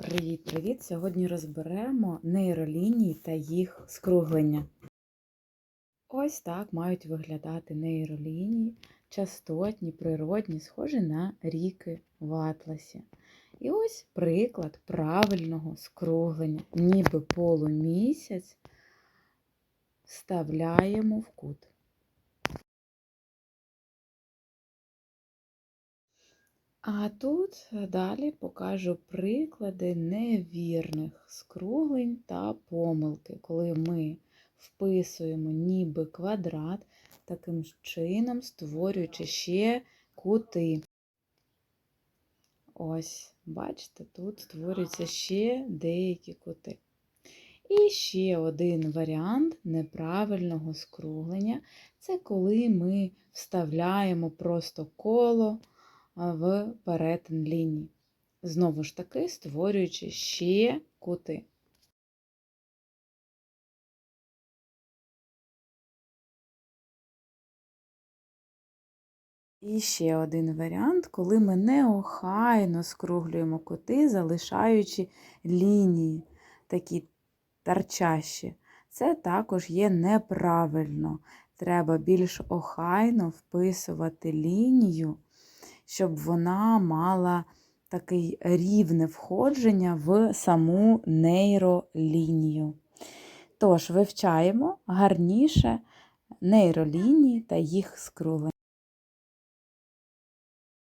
Привіт-привіт! Сьогодні розберемо нейролінії та їх скруглення. Ось так мають виглядати нейролінії, частотні, природні, схожі на ріки в атласі. І ось приклад правильного скруглення, ніби полумісяць вставляємо в кут. А тут далі покажу приклади невірних скруглень та помилки, коли ми вписуємо ніби квадрат, таким чином створюючи ще кути. Ось, бачите, тут створюються ще деякі кути. І ще один варіант неправильного скруглення це коли ми вставляємо просто коло в перетин ліній. Знову ж таки, створюючи ще кути. І ще один варіант, коли ми неохайно скруглюємо кути, залишаючи лінії такі торчащі. Це також є неправильно. Треба більш охайно вписувати лінію щоб вона мала таке рівне входження в саму нейролінію. Тож, вивчаємо гарніше нейролінії та їх скруглення.